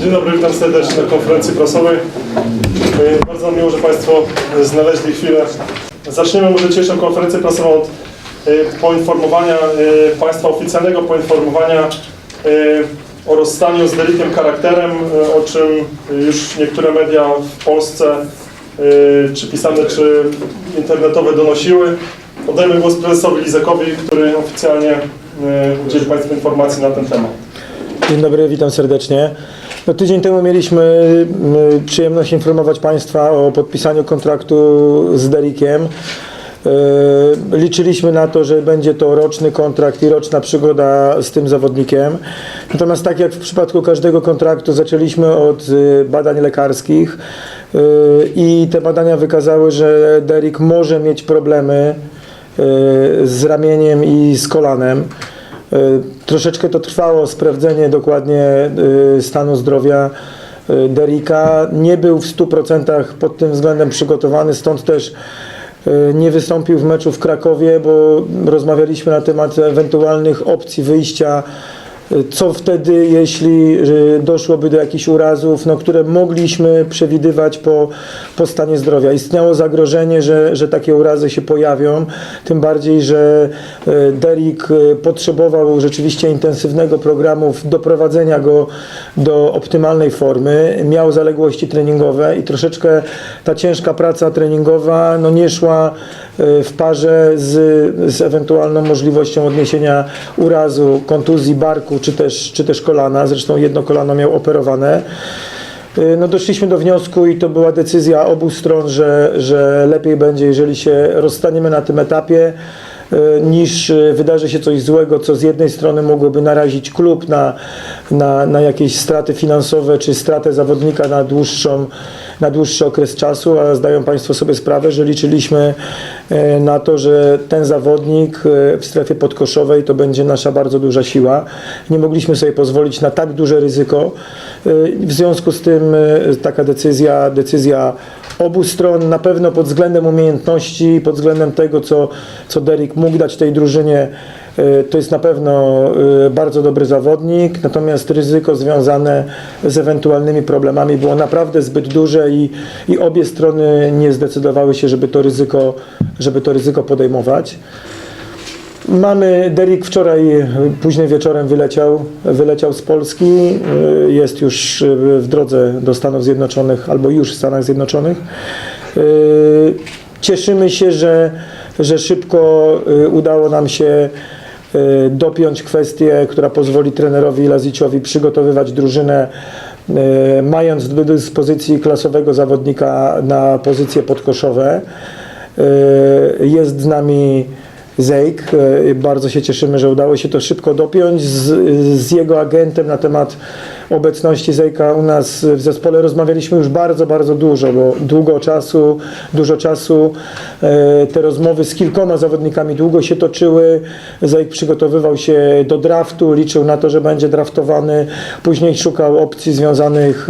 Dzień dobry, witam serdecznie na konferencji prasowej. E, Bardzo miło, że Państwo znaleźli chwilę. Zaczniemy może dzisiejszą konferencję prasową od e, poinformowania e, Państwa oficjalnego, poinformowania o rozstaniu z Delikiem charakterem, o czym już niektóre media w Polsce, czy pisane, czy internetowe donosiły. Oddajmy głos prezesowi Lizekowi, który oficjalnie udzieli Państwu informacji na ten temat. Dzień dobry, witam serdecznie. No, tydzień temu mieliśmy przyjemność informować Państwa o podpisaniu kontraktu z Derikiem. Y, Liczyliśmy na to, że będzie to roczny kontrakt i roczna przygoda z tym zawodnikiem. Natomiast tak jak w przypadku każdego kontraktu zaczęliśmy od y, badań lekarskich y, i te badania wykazały, że Derik może mieć problemy z ramieniem i z kolanem. Y, Troszeczkę to trwało, sprawdzenie dokładnie y, stanu zdrowia y, Derika. Nie był w 100% pod tym względem przygotowany, stąd też nie wystąpił w meczu w Krakowie, bo rozmawialiśmy na temat ewentualnych opcji wyjścia. Co wtedy, jeśli y, doszłoby do jakichś urazów, no, które mogliśmy przewidywać po, po stanie zdrowia? Istniało zagrożenie, że, że takie urazy się pojawią, tym bardziej, że y, Derik y, potrzebował rzeczywiście intensywnego programu doprowadzenia go do optymalnej formy. Miał zaległości treningowe i troszeczkę ta ciężka praca treningowa no, nie szła w parze z, z ewentualną możliwością odniesienia urazu, kontuzji barku czy też, czy też kolana. Zresztą jedno kolano miał operowane. Y, No doszliśmy do wniosku i to była decyzja obu stron, że, że lepiej będzie, jeżeli się rozstaniemy na tym etapie, niż y, wydarzy się coś złego, co z jednej strony mogłoby narazić klub na, na, na jakieś straty finansowe, czy stratę zawodnika na, dłuższą, na dłuższy okres czasu, a zdają Państwo sobie sprawę, że liczyliśmy y, na to, że ten zawodnik w strefie podkoszowej to będzie nasza bardzo duża siła. Nie mogliśmy sobie pozwolić na tak duże ryzyko. W związku z tym taka decyzja, decyzja obu stron, na pewno pod względem umiejętności, pod względem tego, co, co Derek mógł dać tej drużynie, y, to jest na pewno y, bardzo dobry zawodnik, natomiast ryzyko związane z ewentualnymi problemami było naprawdę zbyt duże i, i obie strony nie zdecydowały się, żeby to ryzyko, żeby to ryzyko podejmować. Mamy, Derek wczoraj e, późnym wieczorem wyleciał, wyleciał z Polski, e, jest już e, w drodze do Stanów Zjednoczonych albo już w Stanach Zjednoczonych. Cieszymy się, że, że szybko udało nam się dopiąć kwestię, która pozwoli trenerowi Laziciowi przygotowywać drużynę, mając do dyspozycji klasowego zawodnika na pozycje podkoszowe. Jest z nami Zejk. E, Bardzo się cieszymy, że udało się to szybko dopiąć. Z, z jego agentem na temat obecności Zejka u nas w zespole rozmawialiśmy już bardzo, bardzo dużo, bo długo czasu, dużo czasu e, te rozmowy z kilkoma zawodnikami długo się toczyły. Zejk przygotowywał się do draftu, liczył na to, że będzie draftowany. Później szukał opcji związanych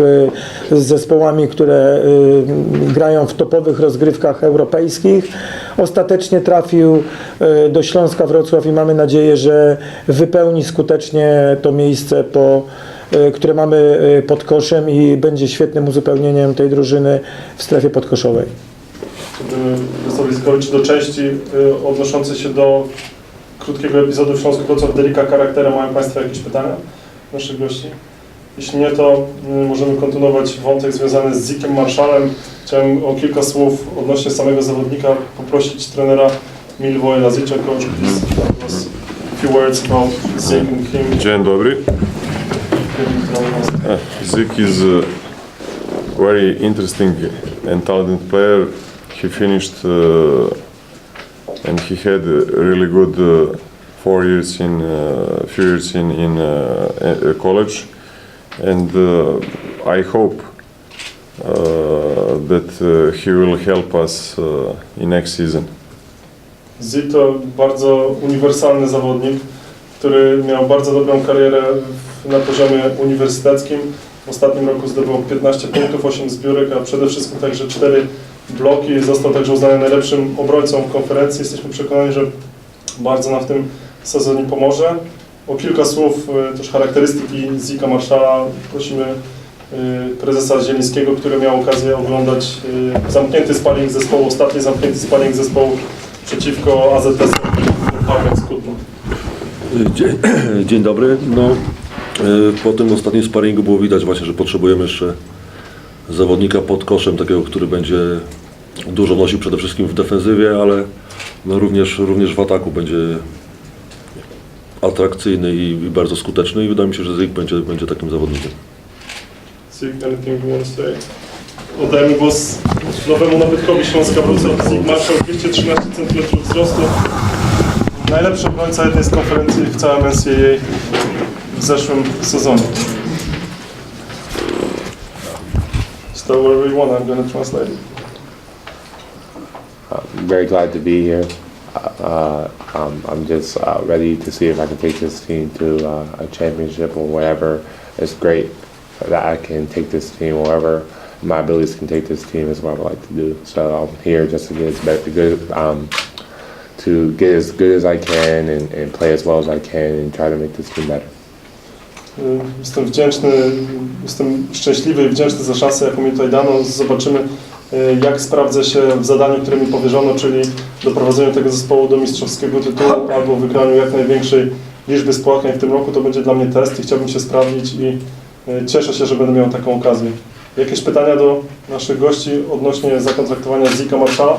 e, z zespołami, które e, grają w topowych rozgrywkach europejskich. Ostatecznie trafił do Śląska Wrocław i mamy nadzieję, że wypełni skutecznie to miejsce, po, które mamy e, pod koszem i będzie świetnym uzupełnieniem tej drużyny w strefie podkoszowej. Liskowicz do części y, odnoszącej się do krótkiego epizodu w Śląsku Wrocław Delika charakterem. Mają Państwo jakieś pytania naszych gości? Jeśli nie, to możemy kontynuować wątek związany z Zikiem Marszalem. Chciałem o kilka słów odnośnie samego zawodnika poprosić trenera Milvoja Lazicza. Coach, please few words about Zik and him. Dzień dobry. Uh, Zik is a very interesting and talented player. He finished uh, and he had really good uh, four years in uh, few years in in uh, college, and uh, I hope uh, that uh, he will help us uh, in next season. Zik to bardzo uniwersalny zawodnik, który miał bardzo dobrą karierę w- na poziomie uniwersyteckim. W ostatnim roku zdobył 15 punktów, 8 zbiórek, a przede wszystkim także 4 bloki. Został także uznany najlepszym obrońcą konferencji. Jesteśmy przekonani, że bardzo nam w tym sezonie pomoże. O kilka słów e, też charakterystyki Zika Marszala prosimy y, prezesa Zielińskiego, który miał okazję oglądać y, zamknięty sparring zespołu, ostatni zamknięty sparring zespołu przeciwko AZS Parmex Kutno. Dzień, dzień dobry. No, e, po tym ostatnim sparingu było widać właśnie, że potrzebujemy jeszcze zawodnika pod koszem, takiego, który będzie dużo nosił przede wszystkim w defensywie, ale no również, również w ataku będzie atrakcyjny i, i bardzo skuteczny i wydaje mi się, że Zik będzie, będzie takim zawodnikiem. Sig, anything you want to say? Oddajemy głos nowemu nabytkowi Śląska Wrocław. Sig Marszał 213 cm wzrostu. Najlepszy obrońca jednej z konferencji w całym NCAA w zeszłym sezonie. Start wherever you want, I'm going to translate it. I'm very glad to be here. Uh, um, I'm just uh, ready to see if I can take this team to uh, a championship or whatever. It's great that I can take this team wherever my abilities can take this team is what I would like to do. So I'm here just to get as good, um, to get as good as I can and, and play as well as I can and try to make this team better. Y, Jestem wdzięczny, jestem szczęśliwy i wdzięczny za szansę, jaką mi tutaj dano. Zobaczymy, y, jak sprawdzę się w zadaniu, które mi powierzono, czyli doprowadzeniu tego zespołu do mistrzowskiego tytułu albo wygraniu jak największej liczby spłakań w tym roku. To będzie dla mnie test i chciałbym się sprawdzić i y, cieszę się, że będę miał taką okazję. Jakieś pytania do naszych gości odnośnie zakontraktowania Zika Marszala?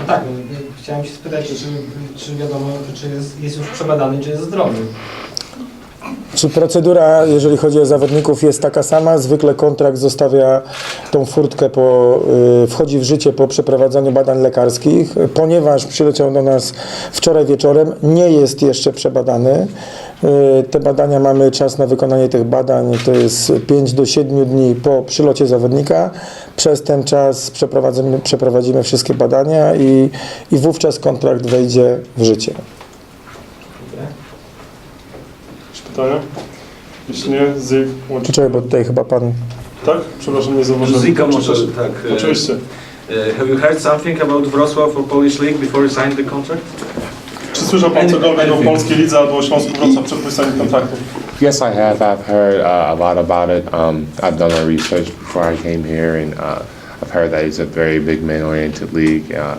No tak, no, chciałem się spytać, czy, czy wiadomo, czy jest, jest już przebadany, czy jest zdrowy. Czy procedura, jeżeli chodzi o zawodników, jest taka sama? Zwykle kontrakt zostawia tą furtkę, po, y, wchodzi w życie po przeprowadzeniu badań lekarskich. Ponieważ przyleciał do nas wczoraj wieczorem, nie jest jeszcze przebadany. Y, Te badania mamy czas na wykonanie tych badań, to jest 5 do 7 dni po przylocie zawodnika. Przez ten czas przeprowadzimy, przeprowadzimy wszystkie badania i, i wówczas kontrakt wejdzie w życie. Pytania? Jeśli nie, Zik, łączy. Czekaj, bo tutaj chyba pan Tak? Przepraszam, nie zauważyłem. Zika może Czy tak. e, Oczywiście. e, Have you heard something about Wrocław or Polish League before you signed the contract? Czy słyszał Pan cokolwiek o polskiej lidze albo o Śląsku Wrocław przed podpisaniem kontraktu? Yes, I have. I've heard uh, a lot about it. Um, I've done our research before I came here, and uh, I've heard that it's a very big man-oriented league. Uh,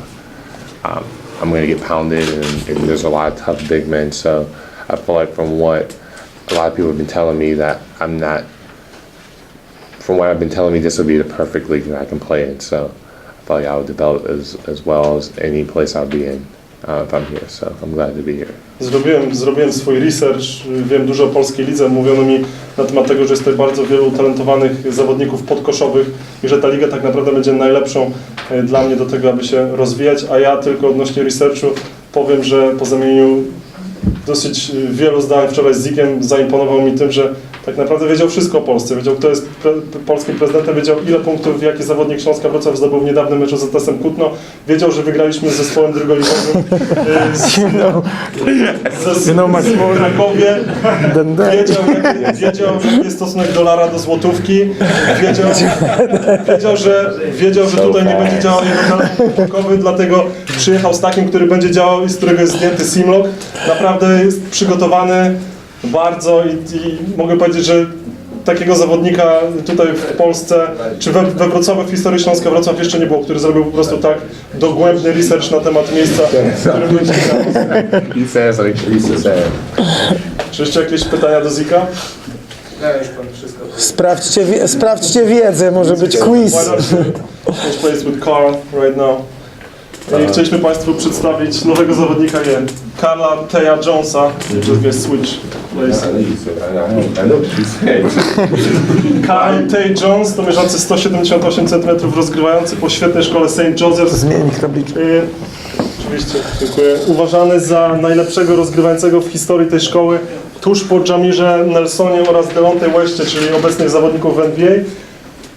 um, I'm going to get pounded, and, and there's a lot of tough big men. So I feel like from what a lot of people have been telling me that I'm not. From what I've been telling me, this will be the perfect league that I can play in. So I feel like I would develop as as well as any place I'll be in. Zrobiłem, zrobiłem swój research, wiem dużo o polskiej lidze. Mówiono mi na temat tego, że jest tutaj bardzo wielu utalentowanych zawodników podkoszowych i że ta liga tak naprawdę będzie najlepszą e, dla mnie do tego, aby się rozwijać. A ja tylko odnośnie researchu powiem, że po zamienieniu dosyć e, wielu zdań wczoraj z Zikiem zaimponował mi tym, że tak naprawdę wiedział wszystko o Polsce. Wiedział, kto jest pre polskim prezydentem, wiedział ile punktów, jaki zawodnik Śląska Wrocław zdobył w niedawnym meczu z ZS-em Kutno. Wiedział, że wygraliśmy z zespołem drugoligowym more w Krakowie. Wiedział, jaki, wiedział, jaki jest stosunek dolara do złotówki. Wiedział, wiedział, że, wiedział, że tutaj nie będzie działał jego komórkowy, dlatego przyjechał z takim, który będzie działał i z którego jest zdjęty Simlock. Naprawdę jest przygotowany bardzo i, i mogę powiedzieć, że takiego zawodnika tutaj w Polsce, czy we, we Wrocławiu w historii Śląska Wrocław jeszcze nie było, który zrobił po prostu tak dogłębny research na temat miejsca, w którym będzie. Czy jeszcze jakieś pytania do Zika? Sprawdźcie, sprawdźcie wiedzę, może być quiz. Why not you change place with Carl right now? I chcieliśmy Państwu przedstawić nowego zawodnika, nie, Karla Teja Jonesa. Just guys switch she said. Karl Tay Jones to mierzący 178 cm, rozgrywający po świetnej szkole St. Joseph's. Zmień tabliczkę. Y, Oczywiście, dziękuję. Uważany za najlepszego rozgrywającego w historii tej szkoły, tuż po Jamirze Nelsonie oraz Delonte Westie, czyli obecnych zawodników w NBA.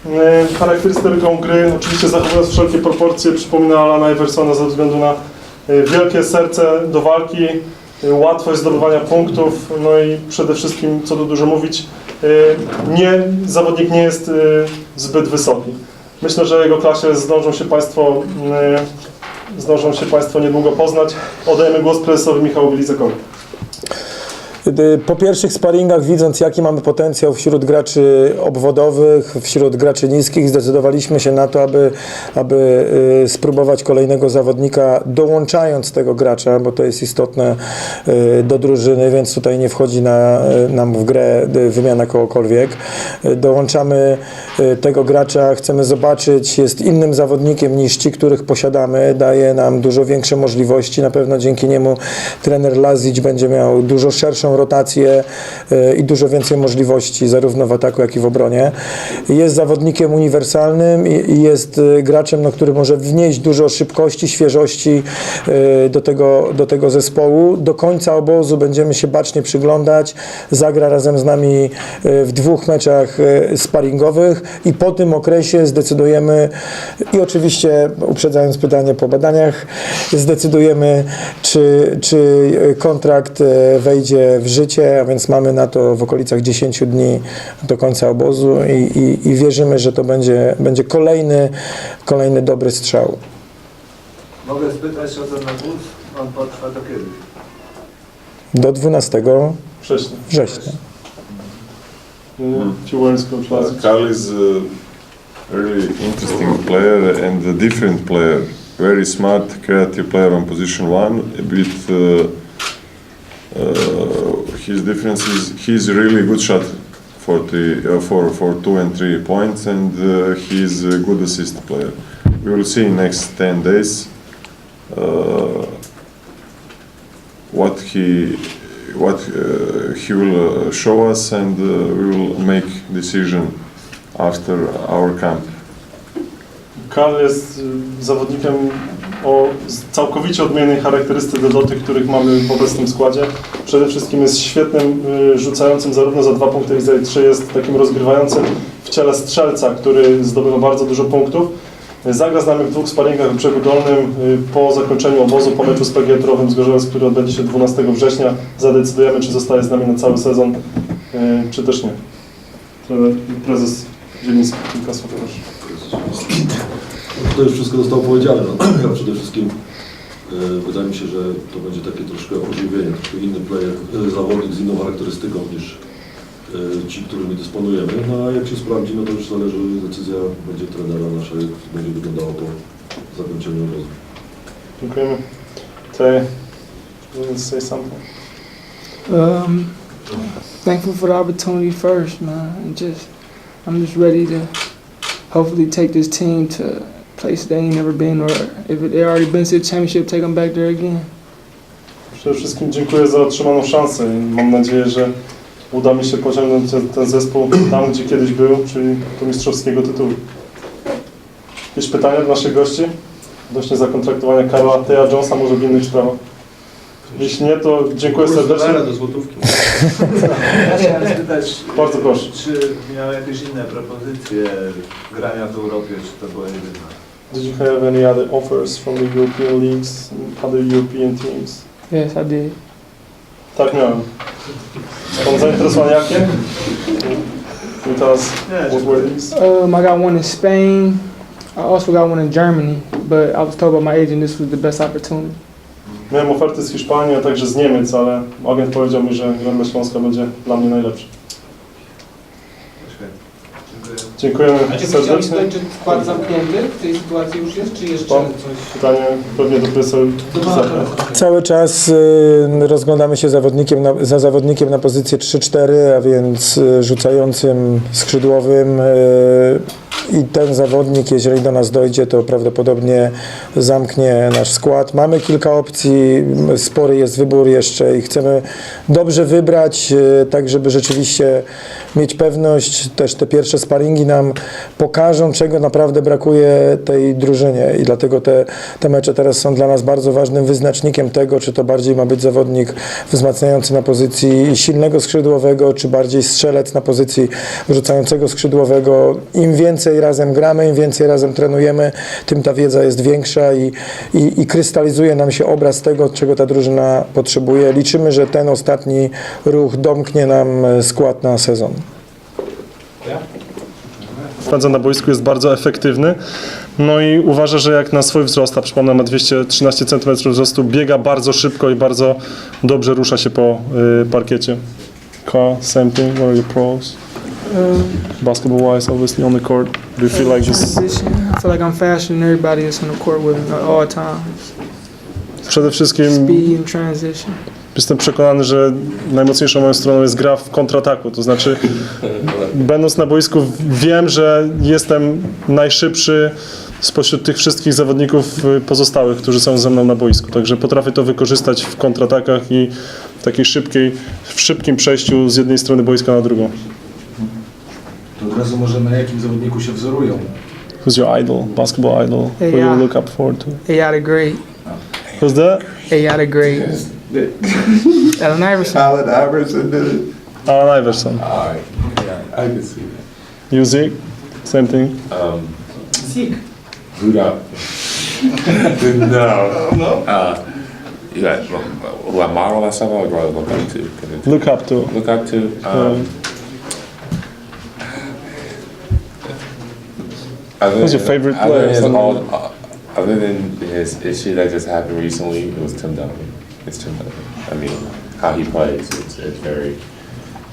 Y, Charakterystyką gry, oczywiście zachowując wszelkie proporcje, przypomina Alana Iversona ze względu na y, wielkie serce do walki, y, łatwość zdobywania punktów, no i przede wszystkim, co tu dużo mówić, nie, zawodnik nie jest zbyt wysoki. Myślę, że jego klasie zdążą się Państwo zdążą się Państwo niedługo poznać. Oddajemy głos prezesowi Michałowi Lizakowi. Po pierwszych sparingach, widząc jaki mamy potencjał wśród graczy obwodowych, wśród graczy niskich, zdecydowaliśmy się na to, aby, aby y, spróbować kolejnego zawodnika, dołączając tego gracza, bo to jest istotne y, do drużyny, więc tutaj nie wchodzi na, y, nam w grę wymiana kogokolwiek. Dołączamy tego gracza, chcemy zobaczyć, jest innym zawodnikiem niż ci, których posiadamy, daje nam dużo większe możliwości. Na pewno dzięki niemu trener Lazic będzie miał dużo szerszą rotację y, i dużo więcej możliwości, zarówno w ataku, jak i w obronie. Jest zawodnikiem uniwersalnym i jest y, graczem, no, który może wnieść dużo szybkości, świeżości y, do tego, do tego zespołu. Do końca obozu będziemy się bacznie przyglądać. Zagra razem z nami w dwóch meczach sparingowych i po tym okresie zdecydujemy i oczywiście uprzedzając pytanie po badaniach, zdecydujemy czy, czy kontrakt wejdzie w życie, a więc mamy na to w okolicach 10 dni do końca obozu i, i, i wierzymy, że to będzie, będzie kolejny, kolejny dobry strzał. Mogę spytać o ten nabór? On potrwa do kiedy? Do 12 Wcześniej. września. Coach Lazic. Karl is a really interesting player and a different player. Very smart, creative player on position one. With uh, uh, his difference is he's really good shot for the uh, for for two and three points, and uh, he's a good assist player. We will see in next ten days uh, what he what uh, he will uh, show us, and uh, we will make decision after our camp. Karl jest zawodnikiem o całkowicie odmiennej charakterystyce do tych, których mamy w obecnym składzie. Przede wszystkim jest świetnym y, rzucającym zarówno za dwa punkty, jak i za trzy. Jest takim rozgrywającym w ciele strzelca, który zdobywa bardzo dużo punktów. Zagra z nami w dwóch sparingach w brzegu dolnym y, po zakończeniu obozu, po meczu z PG Turowym z Gorzowiec, który odbędzie się 12 września. Zadecydujemy, czy zostaje z nami na cały sezon, y, czy też nie. Prezes Zieliński, kilka słów proszę. To już wszystko zostało powiedziane. No. Ja przede wszystkim e, wydaje mi się, że to będzie takie troszkę ożywienie, troszkę inny player, e, zawodnik z inną charakterystyką niż e, ci, którymi dysponujemy. No a jak się sprawdzi, no to już zależy, decyzja będzie trenera naszej, jak będzie wyglądało po zakończeniu obozu. Dziękujemy. Want to say something? Um, thankful for the opportunity first, man, and just I'm just ready to hopefully take this team to place they ain't never been, or if they already been to the championship, take them back there again. Przede wszystkim dziękuję za otrzymaną szansę i mam nadzieję, że uda mi się pociągnąć ten, ten zespół tam, gdzie kiedyś był, czyli do mistrzowskiego tytułu. Jakieś pytania do naszych gości odnośnie zakontraktowania Karla Teja Jonesa może w innych sprawach? Jeśli nie, to dziękuję serdecznie. do złotówki. Ja chciałem spytać, Bardzo proszę. czy miał jakieś inne propozycje grania w Europie, czy to była jedyna? Did you have any other offers from the European leagues, other European teams? Yes, I did. Tak miałem. Pan zainteresowany jakie? Tell us what were these? Um, I got one in Spain. I also got one in Germany, but I was told by my agent this was the best opportunity. Miałem oferty z Hiszpanii, a także z Niemiec, ale agent powiedział mi, że Granda Śląska będzie dla mnie najlepszy. Dziękuję. Dziękujemy A czy serdecznie. czy skład zamknięty w tej sytuacji już jest, czy jeszcze Pan? coś? Pytanie pewnie do profesora Giuseppe. Cały czas y, rozglądamy się zawodnikiem na, za zawodnikiem na pozycję 3-4, a więc y, rzucającym skrzydłowym. y, I ten zawodnik, jeżeli do nas dojdzie, to prawdopodobnie zamknie nasz skład. Mamy kilka opcji, m, spory jest wybór jeszcze i chcemy dobrze wybrać, y, tak żeby rzeczywiście mieć pewność. Też te pierwsze sparingi nam pokażą, czego naprawdę brakuje tej drużynie i dlatego te, te mecze teraz są dla nas bardzo ważnym wyznacznikiem tego, czy to bardziej ma być zawodnik wzmacniający na pozycji silnego skrzydłowego, czy bardziej strzelec na pozycji rzucającego skrzydłowego. Im więcej razem gramy, im więcej razem trenujemy, tym ta wiedza jest większa i, i, i krystalizuje nam się obraz tego, czego ta drużyna potrzebuje. Liczymy, że ten ostatni ruch domknie nam skład na sezon. Wpędza na boisku, jest bardzo efektywny. No i uważa, że jak na swój wzrost, a przypomnę ma 213 cm wzrostu, biega bardzo szybko i bardzo dobrze rusza się po y, parkiecie. Carl, same thing, what are your pros? Basketball wise, obviously on the court, do you feel like this? I feel like I'm faster than everybody that's on the court with me at all times. Przede wszystkim Speed and transition. Jestem przekonany, że najmocniejszą moją stroną jest gra w kontrataku. To znaczy, będąc na boisku, wiem, że jestem najszybszy spośród tych wszystkich zawodników y, pozostałych, którzy są ze mną na boisku. Także potrafię to wykorzystać w kontratakach i w takiej szybkiej, w szybkim przejściu z jednej strony boiska na drugą. To od razu może na jakim zawodniku się wzorują? Who's your idol, basketball idol? Who you Yeah. look up forward to? Ayada Great. Who's that? Great. Allen Iverson. Allen Iverson did it. Alan Iverson. Alright, yeah, I can see that. You Zeke? Same thing. Sik. Boot up. no. No. Uh, you got who I model myself I would rather look up to. 'cause it's- Look up to. Look up to. Um, Um, other Who's your than- favorite other player? than his all- uh, Other than his issue that just happened recently, it was Tim Duncan. It's. I mean, how he plays, it's, it's very,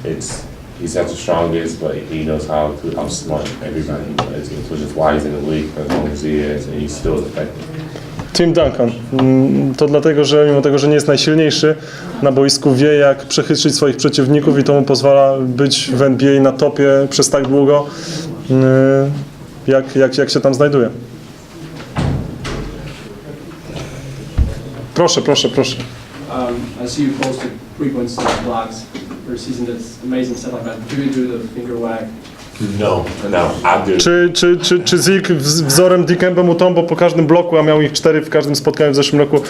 it's, he's not the strongest, but he knows how to outsmart everybody he plays against, which is why he's in the league for as long as he is, and he's still effective. Tim Duncan. Mm, To dlatego, że mimo tego, że nie jest najsilniejszy na boisku, wie jak przechytrzyć swoich przeciwników i to mu pozwala być w NBA na topie przez tak długo, mm, jak, jak, jak się tam znajduje. Proszę, proszę, proszę. Um, I see you posted blocks season. That's amazing stuff like that. Do you do the finger wag? No, no, I do. Czy, czy, czy, czy Zik wz- wzorem Dikembe Mutombo po każdym bloku, a miał ich cztery w każdym spotkaniu w zeszłym roku,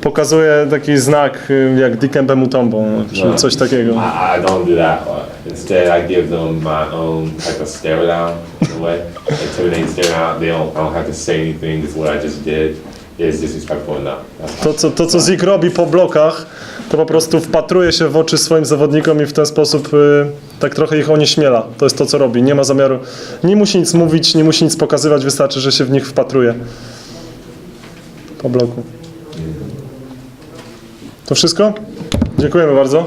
pokazuje taki znak y, jak Dikembe Mutombo, no, czy coś takiego? I, I don't do that. Instead, I give them my own type of stare down in a way. Intimidating stare down. They don't. I don't have to say anything. Is what I just did. Is disrespectful To, co, to, co Zik robi po blokach, to po prostu wpatruje się w oczy swoim zawodnikom i w ten sposób y, tak trochę ich onieśmiela. To jest to, co robi. Nie ma zamiaru, nie musi nic mówić, nie musi nic pokazywać, wystarczy, że się w nich wpatruje. Po bloku. To wszystko? Dziękujemy bardzo.